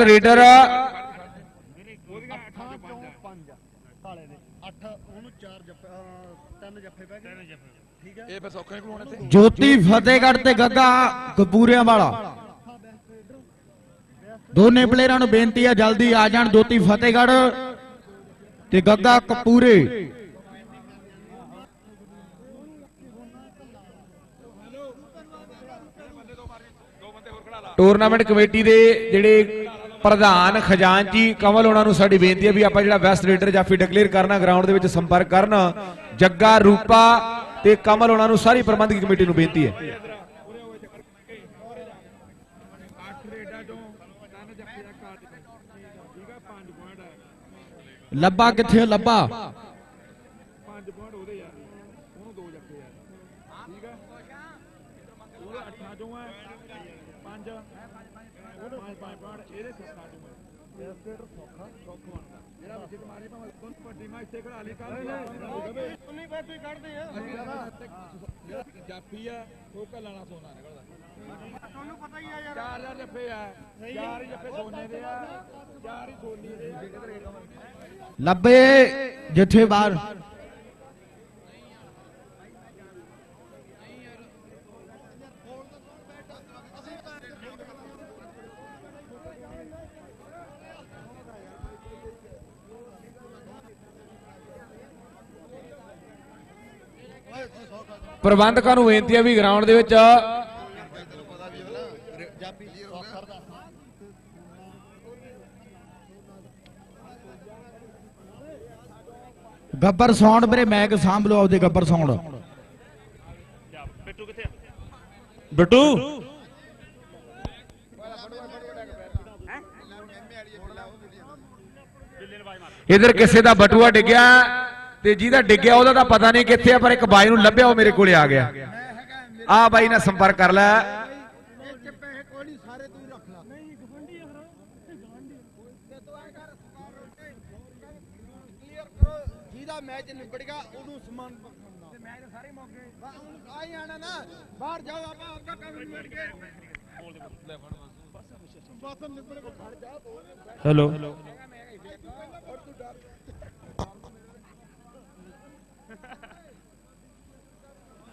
Reader ਜੋਤੀ ਫਤਿਹਗੜ੍ਹ ਤੇ ਗੱਗਾ ਕਪੂਰਿਆਂ ਵਾਲਾ। ਦੋਨੇ ਪਲੇਅਰਾਂ ਨੂੰ ਬੇਨਤੀ ਹੈ ਜਲਦੀ ਆ ਜਾਣ ਜੋਤੀ ਫਤਿਹਗੜ੍ਹ ਤੇ ਗੱਗਾ ਕਪੂਰੇ। ਟੂਰਨਾਮੈਂਟ ਕਮੇਟੀ ਦੇ ਜਿਹੜੇ ਪ੍ਰਧਾਨ ਖਜ਼ਾਨਚੀ ਕਮਲ ਉਹਨਾਂ ਨੂੰ ਸਾਡੀ ਬੇਨਤੀ ਹੈ ਵੀ ਆਪਾਂ ਜਿਹੜਾ ਬੈਸਟ ਰੀਡਰ ਜਾਫੀ ਡਿਕਲੇਅਰ ਕਰਨਾ ਗਰਾਊਂਡ ਦੇ ਵਿੱਚ ਸੰਪਰਕ ਕਰਨ, ਜੱਗਾ, ਰੂਪਾ ਤੇ ਕਮਲ ਉਹਨਾਂ ਨੂੰ ਸਾਰੀ ਪ੍ਰਬੰਧਕੀ ਕਮੇਟੀ ਨੂੰ ਬੇਨਤੀ ਹੈ। ਲੱਭਾ ਕਿੱਥੇ, ਲੱਭਾ ਪੰਜ ਪੁਆਇੰਟ ਉਹਦੇ ਯਾਰ ਉਹਨੂੰ ਦੋ ਜੱਫੇ ਯਾਰ ਠੀਕ ਹੈ ਉਹਦੇ ਅੱਠਾਂ ਚੋਂ ਹੈ ਪੰਜ ਉਹਦੇ ਪੰਜ ਪੰਜ ਪੁਆਇੰਟ ਇਹਦੇ ਸੱਤਾਂ ਚੋਂ ਹੈ ਐਸਕੇਟਰ ਸੌਖਾ ਸੌਖ ਬਣਦਾ ਜਿਹੜਾ ਵਿੱਚ ਤੇ ਮਾਰੀ ਭਾਵੇਂ ਕੋਨ ਵੱਡੀ ਮੈਂ ਇੱਥੇ ਖੜਾ ਲਈ ਕੱਲ ਉਨੀ ਪੈ ਤੂੰ ਕੱਢਦੇ ਆ। ਜਿਹੜਾ ਜਾਫੀ ਆ ਉਹ ਕੱਲਾਣਾ ਸੋਨਾ ਨਿਕਲਦਾ। ਤੁਹਾਨੂੰ ਪਤਾ ਹੀ ਆ ਯਾਰ। ਚਾਰ ਚਾਰ ਜੱਫੇ ਆ। ਚਾਰ ਜੱਫੇ ਸੋਨੇ ਦੇ ਆ। ਚਾਰ ਹੀ ਸੋਨੀ ਦੇ ਲੱਭੇ ਜਿੱਥੇ ਪ੍ਰਬੰਧਕਾਂ ਨੂੰ ਬੇਨਤੀ ਹੈ ਵੀ ਗਰਾਊਂਡ ਦੇ ਵਿੱਚ ਗੱਬਰ ਸਾਊਂਡ ਵੀਰੇ ਮੈਕ ਸਾਂਭ ਲਓ ਆਪਦੇ ਗੱਬਰ ਸਾਊਂਡ ਬਿੱਟੂ? ਇਧਰ ਕਿਸੇ ਦਾ ਬਟੂਆ ਡਿੱਗਿਆ। ਤੇ ਜਿਹਦਾ ਡਿੱਗਿਆ ਉਹਦਾ ਤਾਂ ਪਤਾ ਨਹੀਂ ਕਿੱਥੇ ਆ ਪਰ ਇੱਕ ਬਾਈ ਨੂੰ ਲੱਭਿਆ ਉਹ ਮੇਰੇ ਕੋਲੇ ਆ ਗਿਆ। ਆ ਬਾਈ ਨਾਲ ਸੰਪਰਕ ਕਰ ਲੈ। ਇੱਥੇ ਪੈਸੇ ਕੋਈ ਨਹੀਂ ਸਾਰੇ ਤੂੰ ਹੀ ਰੱਖ ਲੈ ਨਹੀਂ ਗਵੰਡੀ ਹਰਾ ਗਵੰਡੀ ਤੇ ਤੂੰ ਐ ਕਰ ਕਲੀਅਰ ਕਰੋ ਜਿਹਦਾ ਮੈਚ ਨਿਬੜ ਗਿਆ ਉਹਨੂੰ ਸਮਾਨ ਬਖਸ਼ਣਾ ਤੇ ਮੈਚ ਸਾਰੇ ਮੌਕੇ ਆਈ ਆਣਾ ਨਾ ਬਾਹਰ ਜਾਓ ਆਪਾਂ ਆਪਦਾ ਕੰਮ ਨਿਬੜ ਕੇ hello.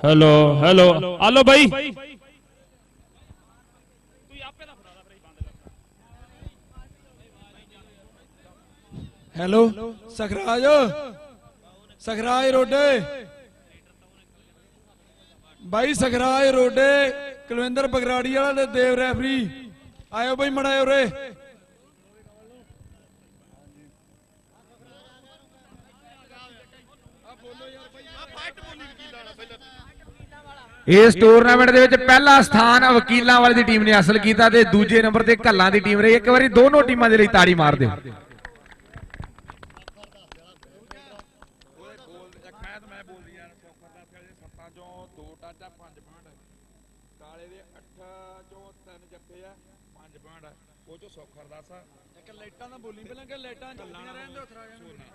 hello hello ਆਲੋ ਬਾਈ ਹੈਲੋ ਸਖਰਾਜ ਸਖਰਾਜ ਰੋਡੇ ਬਾਈ ਸਖਰਾਜ ਰੋਡੇ ਕੁਲਵਿੰਦਰ ਬਗਰਾੜੀ ਵਾਲਾ ਤੇ ਦੇਵ ਰੈਫਰੀ ਆਇਓ ਬਾਈ ਮੜਾਇਓ ਰੇ ਇਸ ਟੂਰਨਾਮੈਂਟ ਦੇ ਵਿੱਚ ਪਹਿਲਾ ਸਥਾਨ ਵਕੀਲਾਂ ਵਾਲੇ ਦੀ ਟੀਮ ਨੇ ਹਾਸਲ ਕੀਤਾ ਤੇ ਦੂਜੇ ਨੰਬਰ ਤੇ ਕੱਲਾਂ ਦੀ ਟੀਮ ਰਹੀ। ਇੱਕ ਵਾਰੀ ਦੋਨੋਂ ਟੀਮਾਂ ਦੇ ਲਈ ਤਾੜੀ ਮਾਰ ਦਿਓ। ਉਹਦੇ ਗੋਲ ਅਖਾਇਤ ਮੈਂ ਬੋਲਦੀ ਯਾਰ ਸੌਖਰ ਦਾ ਫਿਰ ਸੱਤਾਂ ਚੋਂ ਦੋ ਟੱਚ ਆ ਪੰਜ ਪੁਆਇੰਟ ਕਾਲੇ ਦੇ 8 ਚੋਂ ਤਿੰਨ ਜੱਫੇ ਆ ਪੰਜ ਪੁਆਇੰਟ ਉਹ ਚੋਂ ਸੌਖਰ ਦੱਸ ਇੱਕ ਲਾਈਟਾਂ ਦਾ ਬੋਲੀ ਪਹਿਲਾਂ ਕਿ ਲਾਈਟਾਂ ਚੱਲਦੀਆਂ ਰਹਿਣ ਦਿਓ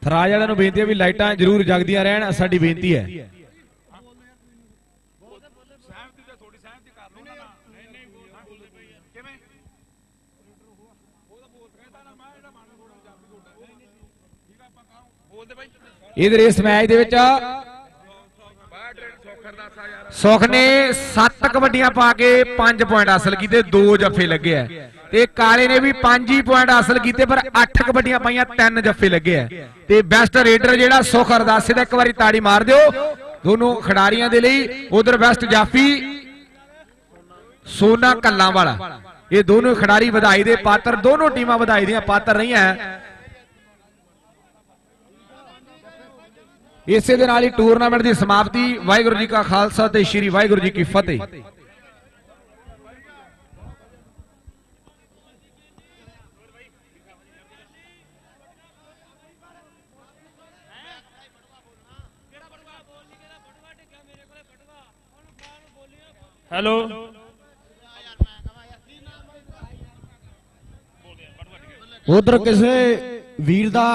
ਥਰਾਜ ਵਾਲਿਆਂ ਨੂੰ ਬੇਨਤੀ ਹੈ ਵੀ ਲਾਈਟਾਂ ਜ਼ਰੂਰ ਜਗਦੀਆਂ ਰਹਿਣ ਸਾਡੀ ਬੇਨਤੀ ਹੈ ਸਹਿਮਤੀ ਤੇ ਥੋੜੀ ਸਹਿਮਤੀ ਕਰ ਲਓ ਨਾ ਨਹੀਂ ਨਹੀਂ ਕਿਵੇਂ ਉਹਦਾ ਬੋਲ ਕਹਿੰਦਾ ਨਾ ਮੈਂ ਜਿਹੜਾ ਮੰਨ ਥੋੜਾ ਪੰਜਾਬੀ ਤੁਹਾਡਾ ਠੀਕ ਆ ਆਪਾਂ ਕਹਾਂ ਬੋਲਦੇ ਬਾਈ ਇਧਰ ਇਸ ਮੈਚ ਦੇ ਵਿੱਚ ਸੁਖ ਨੇ 7 ਕਬੱਡੀਆਂ ਪਾ ਕੇ 5 ਪੁਆਇੰਟ ਹਾਸਲ ਕੀਤੇ 2 ਜੱਫੇ ਲੱਗੇ ਆ। ਤੇ ਕਾਲੇ ਨੇ ਵੀ 5 ਹੀ ਪੁਆਇੰਟ ਹਾਸਲ ਕੀਤੇ, ਪਰ 8 ਕਬੱਡੀਆਂ ਪਾਈਆਂ 3 ਜੱਫੇ ਲੱਗੇ ਆ। ਤੇ ਬੈਸਟ ਰੇਡਰ ਜਿਹੜਾ ਸੁਖ ਅਰਦਾਸੇ ਦਾ ਇੱਕ ਵਾਰੀ ਤਾੜੀ ਮਾਰ ਦਿਓ। ਦੋਨੋਂ ਖਿਡਾਰੀਆਂ ਦੇ ਲਈ ਉਧਰ ਬੈਸਟ ਜਾਫੀ, ਸੋਨਾ ਕੱਲਾਂ ਵਾਲਾ ਇਹ ਦੋਨੋਂ ਖਿਡਾਰੀ ਵਧਾਈ ਦੇ ਪਾਤਰ, ਦੋਨੋਂ ਟੀਮਾਂ ਵਧਾਈ ਦੀਆਂ ਪਾਤਰ ਰਹੀਆਂ। ਇਸੇ ਦੇ ਨਾਲ ਹੀ ਟੂਰਨਾਮੈਂਟ ਦੀ ਸਮਾਪਤੀ। ਵਾਹਿਗੁਰੂ ਜੀ ਕਾ ਖਾਲਸਾ ਤੇ ਸ੍ਰੀ ਵਾਹਿਗੁਰੂ ਜੀ ਕੀ ਫਤਿਹ। ਹੈਲੋ। ਉਧਰ ਕਿਸੇ ਵੀਰ ਦਾ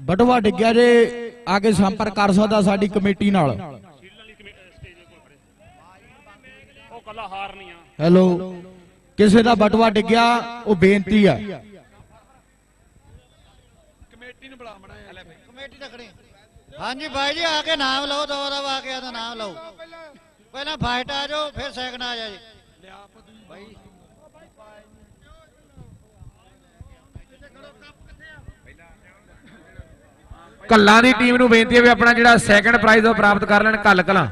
ਬਟਵਾ ਡਿੱਗਿਆ ਜੇ। ਆ ਕੇ ਸੰਪਰਕ ਕਰ ਸਕਦਾ ਸਾਡੀ ਕਮੇਟੀ ਨਾਲ। ਉਹ ਕੱਲਾ ਹਾਰ ਨਹੀਂ ਆ। ਹੈਲੋ ਕਿਸੇ ਦਾ ਬਟਵਾ ਡਿੱਗਿਆ ਉਹ ਬੇਨਤੀ ਆ। ਕਮੇਟੀ ਨੂੰ ਬੁਲਾ ਮੜਾ ਕਮੇਟੀ ਰੱਖਣੀ ਹਾਂਜੀ ਬਾਈ ਜੀ ਆ ਕੇ ਨਾਮ ਲਓ ਦੋ ਦਾ ਆ ਕੇ ਆਦਾ ਨਾਮ ਲਓ। ਪਹਿਲਾਂ ਫਾਈਟ ਆ ਜਾਓ ਫਿਰ ਸੈਕਿੰਡ ਆ ਜਾ। ਕੱਲਾਂ ਦੀ ਟੀਮ ਨੂੰ ਬੇਨਤੀ ਹੈ ਵੀ ਆਪਣਾ ਜਿਹੜਾ ਸੈਕੰਡ ਪ੍ਰਾਈਜ਼ ਉਹ ਪ੍ਰਾਪਤ ਕਰ ਲੈਣ ਕੱਲ ਕਲਾਂ।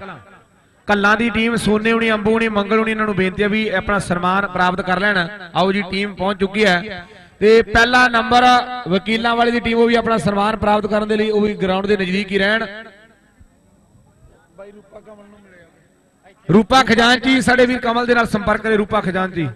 ਕੱਲਾਂ ਦੀ ਟੀਮ, ਸੋਨੇ ਹੁਣੀ, ਅੰਬੂ ਹੁਣੀ, ਮੰਗਲ ਹੁਣੀ, ਇਹਨਾਂ ਨੂੰ ਬੇਨਤੀ ਹੈ ਵੀ ਆਪਣਾ ਸਨਮਾਨ ਪ੍ਰਾਪਤ ਕਰ ਲੈਣ। ਆਓ ਜੀ, ਟੀਮ ਪਹੁੰਚ ਚੁੱਕੀ ਹੈ। ਤੇ ਪਹਿਲਾ ਨੰਬਰ ਵਕੀਲਾਂ ਵਾਲੀ ਦੀ ਟੀਮ, ਉਹ ਵੀ ਆਪਣਾ ਸਨਮਾਨ ਪ੍ਰਾਪਤ ਕਰਨ ਦੇ ਲਈ, ਉਹ ਵੀ ਗਰਾਊਂਡ ਦੇ ਨਜ਼ਦੀਕ ਹੀ ਰਹਿਣ। ਰੂਪਾ ਕਮਲ ਨੂੰ ਰੂਪਾ ਖਜ਼ਾਨਚੀ, ਸਾਡੇ ਵੀਰ ਕਮਲ ਦੇ ਨਾਲ ਸੰਪਰਕ ਕਰੇ, ਰੂਪਾ ਖਜ਼ਾਨਚੀ।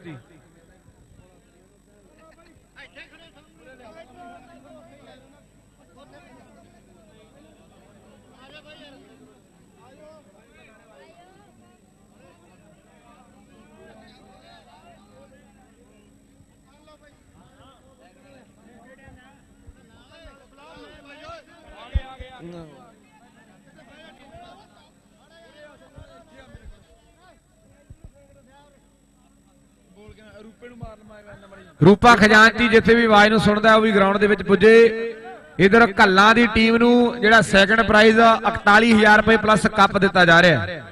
ਰੂਪੇ ਨੂੰ ਜੀ ਰੂਪਾ ਖਜ਼ਾਨਚੀ ਜਿੱਥੇ ਵੀ ਆਵਾਜ਼ ਨੂੰ ਸੁਣਦਾ ਉਹ ਵੀ ਗਰਾਊਂਡ ਦੇ ਵਿੱਚ ਪੁੱਜੇ। ਇਧਰ ਕੱਲਾਂ ਦੀ ਟੀਮ ਨੂੰ ਜਿਹੜਾ ਸੈਕੰਡ ਪ੍ਰਾਈਜ਼ 41000 ਰੁਪਏ ਪਲੱਸ ਕੱਪ ਦਿੱਤਾ ਜਾ ਰਿਹਾ। ਹੈ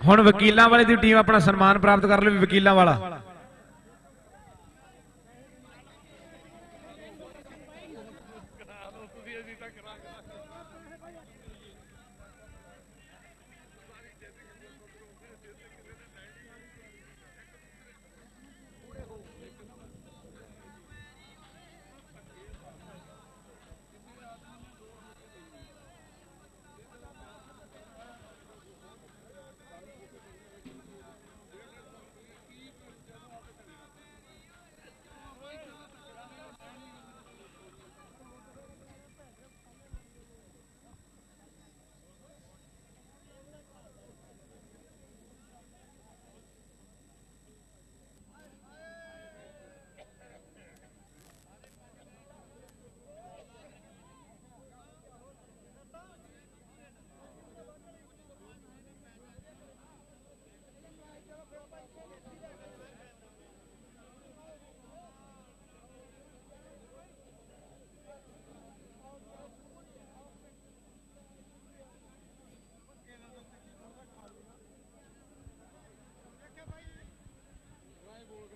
ਹੁਣ ਵਕੀਲਾਂ ਵਾਲੇ ਦੀ ਟੀਮ ਆਪਣਾ ਸਨਮਾਨ ਪ੍ਰਾਪਤ ਕਰ ਲਵੇ ਵਕੀਲਾਂ ਵਾਲਾ।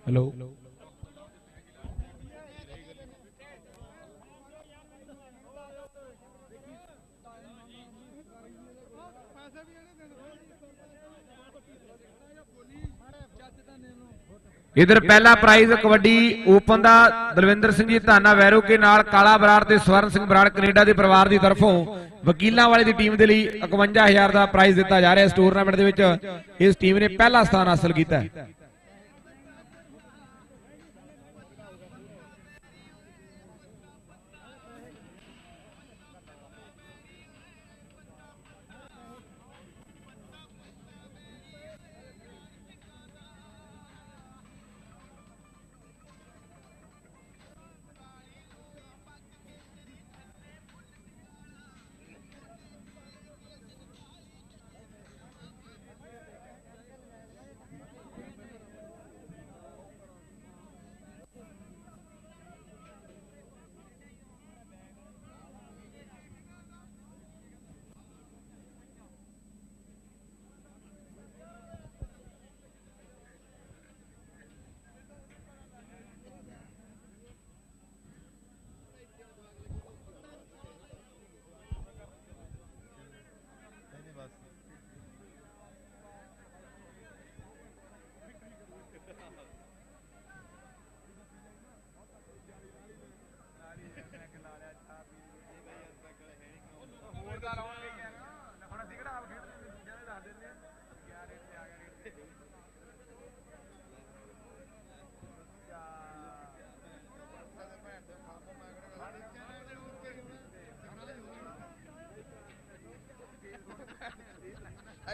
ਹੈਲੋ ਇਧਰ ਪਹਿਲਾ ਪ੍ਰਾਈਜ਼ ਕਬੱਡੀ ਓਪਨ ਦਾ ਦਲਵਿੰਦਰ ਸਿੰਘ ਜੀ ਧਾਨਾ ਵੈਰੋ ਕੇ ਨਾਲ ਕਾਲਾ ਬਰਾੜ ਤੇ ਸਵਰਨ ਸਿੰਘ ਬਰਾੜ ਕੈਨੇਡਾ ਦੇ ਪਰਿਵਾਰ ਦੀ ਤਰਫੋਂ ਵਕੀਲਾਂ ਵਾਲੇ ਦੀ ਟੀਮ ਦੇ ਲਈ 51000 ਦਾ ਪ੍ਰਾਈਜ਼ ਦਿੱਤਾ ਜਾ ਰਿਹਾ ਇਸ ਟੂਰਨਾਮੈਂਟ ਦੇ ਵਿੱਚ ਇਸ ਟੀਮ ਨੇ ਪਹਿਲਾ ਸਥਾਨ ਹਾਸਲ ਕੀਤਾ ਹੈ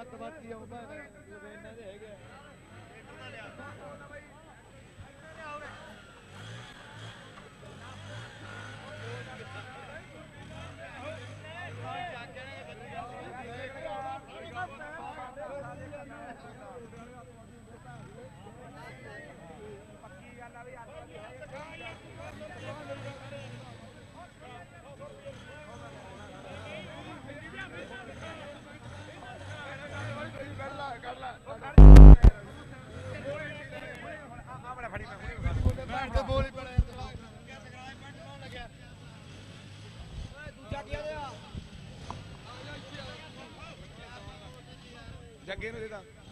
ਅੱਤਵਾਦੀ ਆਉਂਦਾ ਇਹਨਾਂ ਦੇ ਹੈਗੇ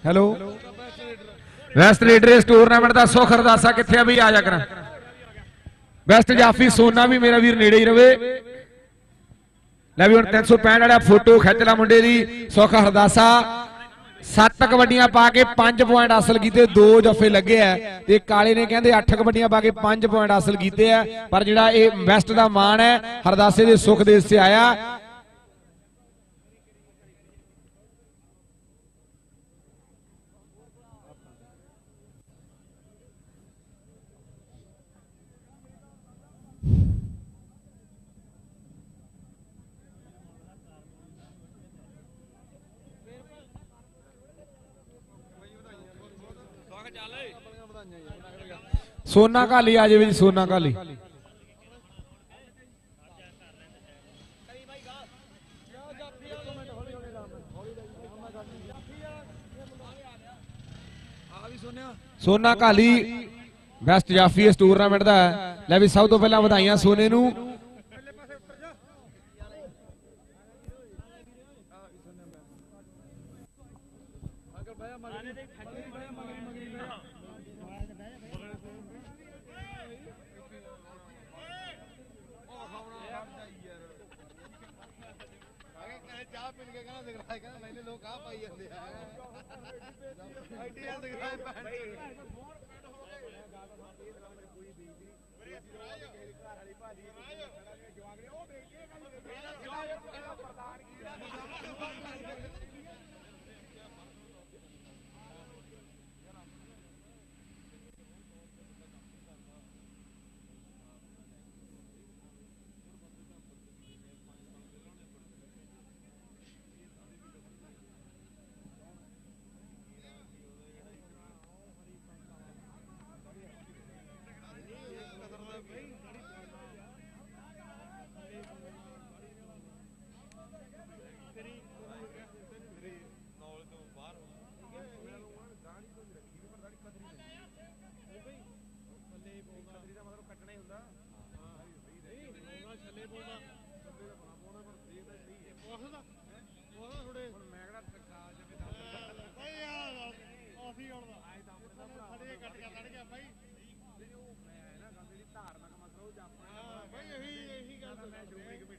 ਹੈਲੋ ਵੈਸਟ ਲੀਡਰ ਇਸ ਟੂਰਨਾਮੈਂਟ ਦਾ ਸੁਖ ਅਰਦਾਸਾ ਕਿੱਥੇ ਆ ਵੀ ਆ ਜਾ ਕਰਾਂ। ਵੈਸਟ ਜਾਫੀ ਸੋਨਾ ਵੀ ਮੇਰਾ ਵੀਰ ਨੇੜੇ ਹੀ ਰਵੇ। ਲੈ ਵੀ ਹੁਣ 365 ਵਾਲਾ ਫੋਟੋ ਖਿੱਚ ਲਾ ਮੁੰਡੇ ਦੀ। ਸੁਖ ਅਰਦਾਸਾ। ਸੱਤ ਕਬੱਡੀਆਂ ਪਾ ਕੇ 5 ਪੁਆਇੰਟ ਹਾਸਲ ਕੀਤੇ, ਦੋ ਜਫੇ ਲੱਗੇ ਆ। ਤੇ ਕਾਲੇ ਨੇ ਕਹਿੰਦੇ 8 ਕਬੱਡੀਆਂ ਪਾ ਕੇ 5 ਪੁਆਇੰਟ ਹਾਸਲ ਕੀਤੇ ਆ। ਪਰ ਜਿਹੜਾ ਇਹ ਵੈਸਟ ਦਾ ਮਾਣ ਹੈ, ਹਰਦਾਸੇ ਦੇ ਸੁਖ ਦੇ ਸੇ ਆਇਆ। ਸੋਨਾ ਕਾਲੀ ਆ ਜਾਵੇ ਜੀ ਸੋਨਾ ਕਾਲੀ ਸੋਨਾ ਕਾਲੀ ਬੈਸਟ ਜਾਫੀ ਇਸ ਟੂਰਨਾਮੈਂਟ ਦਾ ਹੈ। ਲੈ ਵੀ ਸਭ ਤੋਂ ਪਹਿਲਾਂ ਵਧਾਈਆਂ ਸੋਨੇ ਨੂੰ ਪਿੰਡ ਕੇ ਕਹਿੰਦਾ ਸਿਖਲਾਈ ਕਹਿੰਦਾ ਮੈਨੂੰ ਲੋਕ ਆ ਪਾਈ ਜਾਂਦੇ ਆ। ਆਈਡੀਆ ਸਿਖਲਾਈ ਪੈਣ ਜਵਾਗ ਨੇ ਉਹ ਦੇਖ ਕੇ ਗੱਲ ਪ੍ਰਧਾਨ ਕੀ ਫੜੇ ਕੱਟ ਕੇ ਲੜ ਗਿਆ ਬਾਈ ਨਹੀਂ ਉਹ ਮੈਂ ਨਾ ਗੱਲ ਜਿਹੜੀ ਧਾਰਨਾ ਮਸਲਾ ਉਹ ਜਾਪਣਾ ਬਾਈ ਇਹੀ ਇਹੀ ਗੱਲ ਮੈਂ ਡੁਪਲੀਕੇਟ